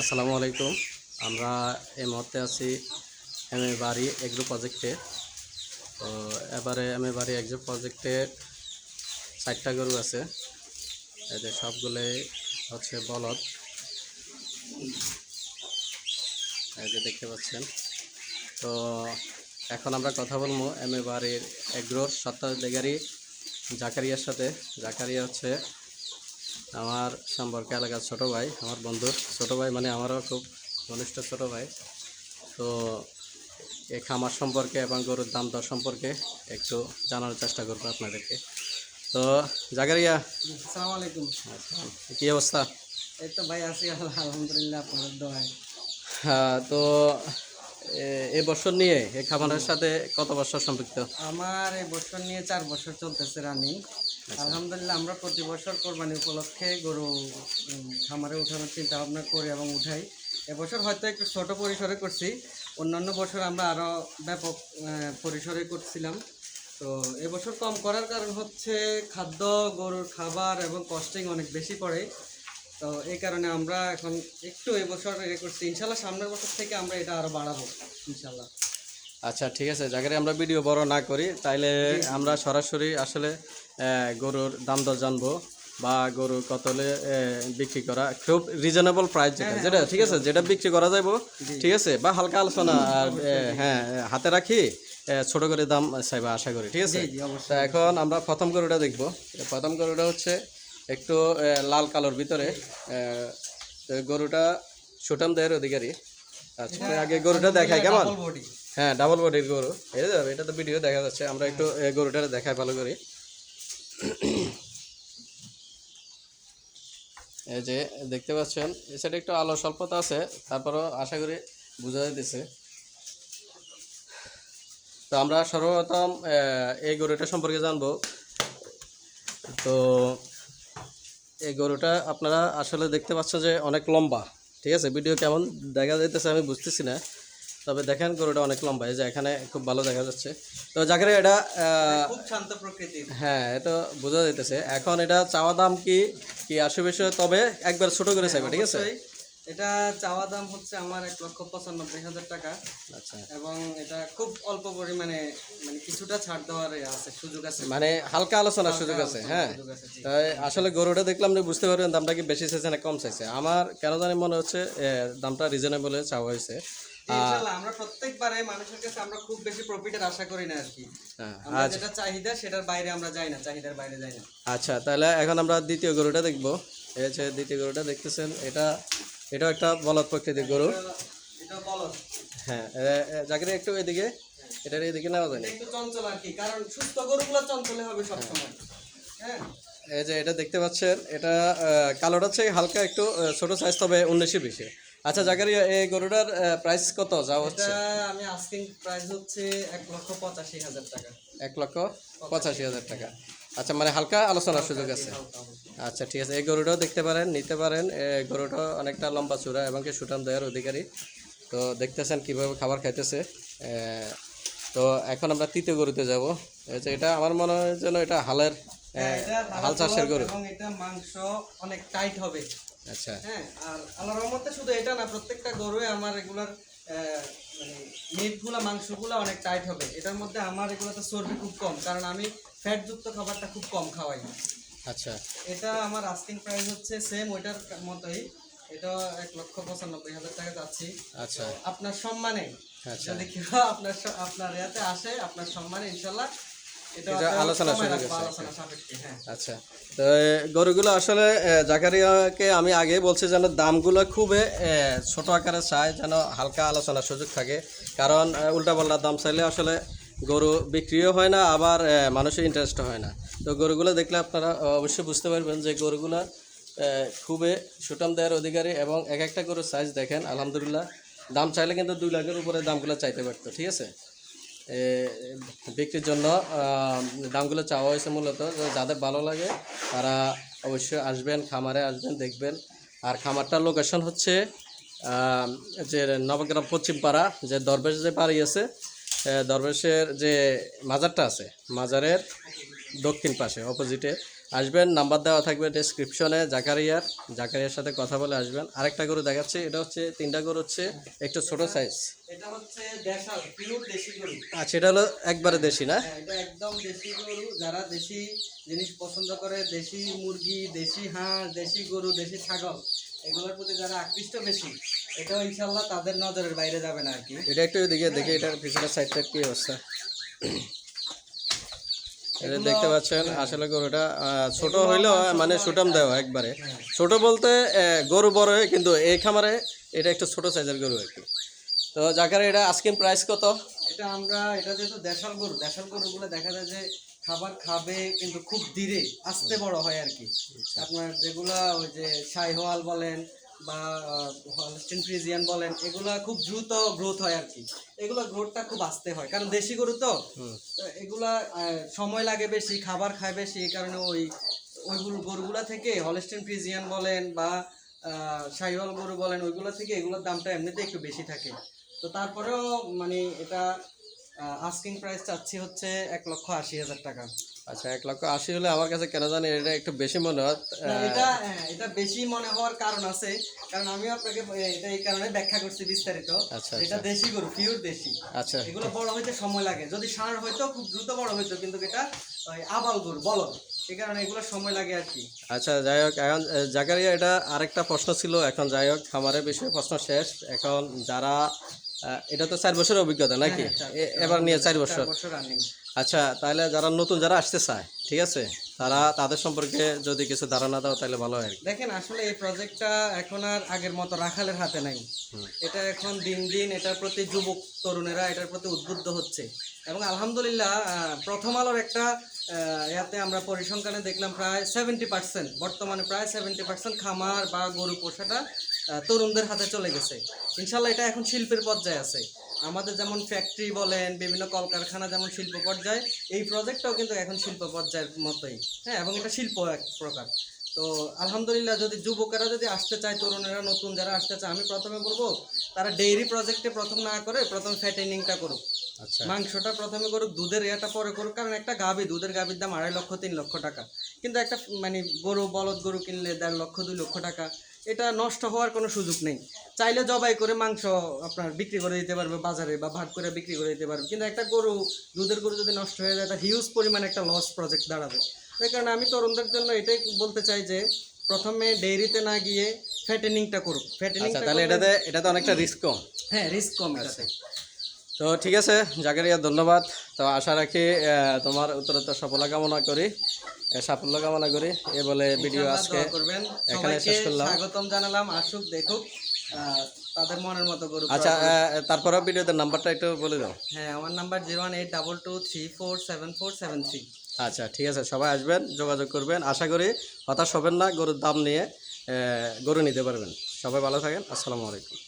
আসসালামু আলাইকুম। আমরা এই মুহূর্তে আছি এম এ বাড়ি এগ্রো প্রজেক্টে। তো এবারে এম এ বাড়ি এগ্রো প্রজেক্টে চারটা গরু আছে। এদের সবগুলোই হচ্ছে বলদ। যে দেখতে পাচ্ছেন। তো এখন আমরা কথা বলব এম এ বাড়ির এগ্রোর সত্তাধিকারী জাকারিয়ার সাথে। জাকারিয়া হচ্ছে আমার সম্পর্কে এলাকার ছোট ভাই আমার বন্ধুর ছোটো ভাই মানে আমারও খুব ঘনিষ্ঠ ছোটো ভাই। তো এই খামার সম্পর্কে এবং গরুর দাম দর সম্পর্কে একটু জানার চেষ্টা করব আপনাদেরকে। তো জাগারিয়া আসসালামু আলাইকুম। কী অবস্থা? এই তো ভাই আছি আলহামদুলিল্লাহ আপনাদের দোয়ায়। হ্যাঁ, তো এ- এই বছর নিয়ে এই খামারের সাথে কত বছর সম্পৃক্ত? আমার এই বছর নিয়ে চার বছর চলতেছে রানিং আলহামদুলিল্লাহ আমরা প্রতি বছর কোরবানি উপলক্ষে গরু খামারে উঠানোর চিন্তা ভাবনা করি এবং উঠাই। এবছর হয়তো একটু ছোট পরিসরে করছি। অন্যান্য বছর আমরা আরও ব্যাপক পরিসরে করছিলাম। তো এবছর কম করার কারণ হচ্ছে খাদ্য গরুর খাবার এবং কস্টিং অনেক বেশি পড়ে। তো এই কারণে আমরা এখন একটু এবছর এ করছি। ইনশাল্লাহ সামনের বছর থেকে আমরা এটা আরও বাড়াবো ইনশাল্লাহ। আচ্ছা ঠিক আছে। জাগারে আমরা ভিডিও বড় না করি তাইলে আমরা সরাসরি আসলে গরুর দাম দর জানব বা গরু কতলে বিক্রি করা খুব রিজনেবল প্রাইস যেটা যেটা ঠিক আছে? যেটা বিক্রি করা যাব ঠিক আছে? বা হালকা আলোচনা আর হ্যাঁ হাতে রাখি ছোট করে দাম চাইবা আশা করি ঠিক আছে? এখন আমরা প্রথম গরুটা দেখব। প্রথম গরুটা হচ্ছে একটু লাল কালোর ভিতরে গরুটা সুটাম দেয়ের অধিকারী। আচ্ছা আগে গরুটা দেখাই কেমন? হ্যাঁ ডাবল বডির গরু। এই এটা তো ভিডিও দেখা যাচ্ছে আমরা একটু গরুটা দেখাই ভালো করে। এই যে দেখতে পাচ্ছেন সাইডে একটু আলো স্বল্পতা আছে তারপরও আশা করি বোঝা যাইতেছে। তো আমরা সর্বপ্রথম এই গরুটা সম্পর্কে জানব। তো এই গরুটা আপনারা আসলে দেখতে পাচ্ছেন যে অনেক লম্বা ঠিক আছে? ভিডিও কেমন দেখা যাইতেছে আমি বুঝতেছি না তবে দেখেন গরুটা অনেক লম্বা এই যে এখানে খুব ভালো দেখা যাচ্ছে। তো যাকে এটা আহ, খুব শান্ত প্রকৃতির। হ্যাঁ এটা বোঝা যাইতেছে। এখন এটা চাওয়া দাম কি? কি আশেপাশে তবে একবার ছোট করে চাইবে ঠিক আছে। এটা চাওয়া দাম হচ্ছে আমার এক লক্ষ পঁচানব্বই হাজার টাকা। আচ্ছা। এবং এটা খুব অল্প পরিমাণে মানে কিছুটা ছাড় দেওয়ার আছে সুযোগ আছে। মানে হালকা আলোচনার সুযোগ আছে হ্যাঁ। তাই আসলে গরুটা দেখলাম যে বুঝতে পারবেন দামটা কি বেশি চাইছে না কম চাইছে। আমার কেন জানি মনে হচ্ছে দামটা রিজনেবল চাওয়া হয়েছে। আমরা প্রত্যেকবারে মানুষের কাছে আমরা খুব বেশি প্রফিটের আশা করি না আর কি। হ্যাঁ আমরা যেটা চাহিদা সেটার বাইরে আমরা যাই না চাহিদার বাইরে যাই না। আচ্ছা তাহলে এখন আমরা দ্বিতীয় গরুটা দেখব। এই হচ্ছে দ্বিতীয় গরুটা দেখতেছেন এটা এটাও একটা বলদ প্রকৃতির গরু। এটা- এটা হ্যাঁ জাকিরে একটু এদিকে এটার এদিকে নেওয়া যায় না। চঞ্চল আর কি কারণ সুস্থ গরুগুলো চঞ্চলে হবে সবসময়। হ্যাঁ। এই যে এটা দেখতে পাচ্ছেন এটা কালোটা হচ্ছে হালকা একটু ছোট সাইজ তবে উনিশে বিশে। আচ্ছা জাকারিয়া এই গরুটার প্রাইস কত যা হচ্ছে? এটা আমি আস্কিং প্রাইস হচ্ছে এক লক্ষ পঁচাশি হাজার টাকা। এক লক্ষ পঁচাশি হাজার টাকা। আচ্ছা মানে হালকা আলোচনার সুযোগ আছে। আচ্ছা ঠিক আছে। এই গরুটাও দেখতে পারেন নিতে পারেন। এই গরুটা অনেকটা লম্বা চূড়া এবং কি সুটাম দেওয়ার অধিকারী। তো দেখতেছেন কীভাবে খাবার খাইতেছে। তো এখন আমরা তৃতীয় গরুতে যাব। এটা আমার মনে হয় যেন এটা হালের হাল চাষের গরু এটা মাংস অনেক টাইট হবে। আচ্ছা। হ্যাঁ আর আল্লাহ রহমতে শুধু এটা না প্রত্যেকটা গরুয়ে আমার এগুলার আহ, মানে মিটগুলা মাংসগুলা অনেক টাইট হবে। এটার মধ্যে আমার এগুলোতে চর্বি খুব কম। কারণ আমি ফ্যাট যুক্ত খাবারটা খুব কম খাওয়াই আচ্ছা। এটা আমার আস্কিং প্রাইস হচ্ছে সেম ওইটার মতোই। এটা এক লক্ষ পঁচানব্বই হাজার টাকা যাচ্ছি। আচ্ছা। আপনার সম্মানে আচ্ছা। যদি কেউ আপনার আপনার ইয়াতে আসে আপনার সম্মানে ইনশাল্লাহ আলোচনা হ্যাঁ আচ্ছা। তো গরুগুলো আসলে জাকারিয়াকে আমি আগে বলছি যেন দামগুলো খুবই ছোট আকারে চাই যেন হালকা আলোচনার সুযোগ থাকে। কারণ উল্টা পাল্টা দাম চাইলে আসলে গরু বিক্রিও হয় না, আবার মানুষের ইন্টারেস্ট হয় না। তো গরুগুলো দেখলে আপনারা অবশ্যই বুঝতে পারবেন যে গরুগুলো খুবই সুটাম দেওয়ার অধিকারী এবং এক একটা গরুর সাইজ দেখেন, আলহামদুলিল্লাহ। দাম চাইলে কিন্তু দুই লাখের উপরে দামগুলো চাইতে পারতো, ঠিক আছে? বিক্রির জন্য দামগুলো চাওয়া হয়েছে মূলত যাদের ভালো লাগে, তারা অবশ্যই আসবেন, খামারে আসবেন, দেখবেন। আর খামারটার লোকেশন হচ্ছে যে নবগ্রাম পশ্চিমপাড়া, যে দরবেশ যে বাড়ি আছে দরবেশের যে মাজারটা আছে মাজারের দক্ষিণ পাশে অপোজিটে আসবেন নাম্বার দেওয়া থাকবে ডেসক্রিপশনে জাকারিয়ার জাকারিয়ার সাথে কথা বলে আসবেন। আরেকটা গরু দেখাচ্ছি এটা হচ্ছে তিনটা গরু হচ্ছে একটু ছোট সাইজ এটা হচ্ছে দেশাল পিওর দেশি গরু। আচ্ছা এটা হলো একবারে দেশি না? হ্যাঁ, এটা একদম দেশি গরু। যারা দেশি জিনিস পছন্দ করে দেশি মুরগি দেশি হাঁস দেশি গরু দেশি ছাগল এগুলোর প্রতি যারা আকৃষ্ট বেশি এটাও ইনশাল্লাহ তাদের নজরের বাইরে যাবে না আর কি। এটা একটু দেখি এটার পিছনের সাইডটার কি অবস্থা? এটা দেখতে পাচ্ছেন আসলে গরুটা ছোট হইলেও মানে সুটাম দেওয়া একবারে। ছোট বলতে গরু বড় হয় কিন্তু এই খামারে এটা একটু ছোট সাইজের গরু আর কি। তো জাকারে এটা আজকে প্রাইস কত? এটা আমরা এটা যেহেতু দেশাল গরু দেশাল গরুগুলো দেখা যায় যে খাবার খাবে কিন্তু খুব ধীরে আস্তে বড় হয় আর কি। আপনার যেগুলা ওই যে শাইহওয়াল বলেন বা হলস্টিন ফ্রিজিয়ান বলেন এগুলা খুব দ্রুত গ্রোথ হয় আর কি। এগুলো গ্রোথটা খুব আসতে হয়। কারণ দেশি গরু তো। এগুলা সময় লাগে বেশি খাবার খায় বেশি এই কারণে ওই ওইগুলো গরুগুলা থেকে হলস্টিন ফ্রিজিয়ান বলেন বা শাইওয়াল গরু বলেন ওইগুলো থেকে এগুলোর দামটা এমনিতে একটু বেশি থাকে। তো তারপরেও মানে এটা আস্কিং প্রাইস চাচ্ছি হচ্ছে এক লক্ষ আশি হাজার টাকা। আচ্ছা এক লক্ষ আশি হলে আমার কাছে কেন জানি এটা একটু বেশি মনে হয়। এটা হ্যাঁ, এটা বেশি মনে হওয়ার কারণ আছে কারণ আমিও আপনাকে এটা এই কারণে ব্যাখ্যা করছি বিস্তারিত। আচ্ছা, এটা দেশি গরু পিওর দেশি। আচ্ছা। এগুলো বড় হইতে সময় লাগে। যদি ষাঁড় হইতো খুব দ্রুত বড় হইতো কিন্তু এটা আবাল গরু বলদ এই কারণে এগুলো সময় লাগে আর কি। আচ্ছা যাই হোক এখন জাকারিয়া এটা আরেকটা প্রশ্ন ছিল এখন যাই হোক খামারের বিষয়ে প্রশ্ন শেষ। এখন যারা এটা তো চার বছরের অভিজ্ঞতা নাকি? এবার নিয়ে চার বছর। আচ্ছা তাহলে যারা নতুন যারা আসতে চায় ঠিক আছে? তারা তাদের সম্পর্কে যদি কিছু ধারণা দাও তাহলে ভালো হয়। দেখেন আসলে এই প্রজেক্টটা এখন আর আগের মতো রাখালের হাতে নাই। এটা এখন দিন দিন এটার প্রতি যুবক তরুণেরা এটার প্রতি উদ্বুদ্ধ হচ্ছে। এবং আলহামদুলিল্লাহ প্রথম আলোর একটা ইয়াতে আমরা পরিসংখ্যানে দেখলাম প্রায় সেভেন্টি পার্সেন্ট বর্তমানে প্রায় সেভেন্টি পার্সেন্ট খামার বা গরু পোষাটা তরুণদের হাতে চলে গেছে। ইনশাল্লাহ এটা এখন শিল্পের পর্যায়ে আছে। আমাদের যেমন ফ্যাক্টরি বলেন বিভিন্ন কলকারখানা যেমন শিল্প পর্যায়ে এই প্রজেক্টটাও কিন্তু এখন শিল্প পর্যায়ের মতোই। হ্যাঁ এবং এটা শিল্প এক প্রকার। তো আলহামদুলিল্লাহ যদি যুবকেরা যদি আসতে চায় তরুণেরা নতুন যারা আসতে চায় আমি প্রথমে বলব তারা ডেইরি প্রজেক্টে প্রথম না করে প্রথম ফ্যাটেনিংটা করুক। আচ্ছা। মাংসটা প্রথমে করুক দুধের ইয়েটা পরে করুক কারণ একটা গাভি দুধের গাভির দাম আড়াই লক্ষ তিন লক্ষ টাকা। কিন্তু একটা মানে গরু বলদ গরু কিনলে দেড় লক্ষ দুই লক্ষ টাকা। এটা নষ্ট হওয়ার কোনো সুযোগ নেই। চাইলে জবাই করে মাংস আপনার বিক্রি করে দিতে পারবে বাজারে বা ভাগ করে বিক্রি করে দিতে পারবে। কিন্তু একটা গরু দুধের গরু যদি নষ্ট হয়ে যায় এটা হিউজ পরিমাণে একটা লস প্রজেক্ট দাঁড়াবে। এই কারণে আমি তরুণদের জন্য এটাই বলতে চাই যে প্রথমে ডেইরিতে না গিয়ে ফ্যাটেনিংটা করুক ফ্যাটেনিং তাহলে এটাতে এটাতে অনেকটা রিস্ক কম। হ্যাঁ রিস্ক কম এটাতে। তো ঠিক আছে জাকারিয়া ধন্যবাদ। তো আশা রাখি তোমার উত্তরোত্তর সফল কামনা করি সাফল্য কামনা করি। এ বলে ভিডিও আজকে করবেন। এখানে শেষ করলাম। স্বাগতম জানালাম আসুক দেখুক তাদের মনের মতো আচ্ছা করুক। আহ, তারপরে ভিডিওতে নাম্বারটা একটু বলে দাও। হ্যাঁ আমার number zero one eight double two three four seven four seven three. আচ্ছা ঠিক আছে সবাই আসবেন যোগাযোগ করবেন। আশা করি হতাশ হবেন না গরুর দাম নিয়ে গরু নিতে পারবেন। সবাই ভালো থাকেন আসসালামু আলাইকুম।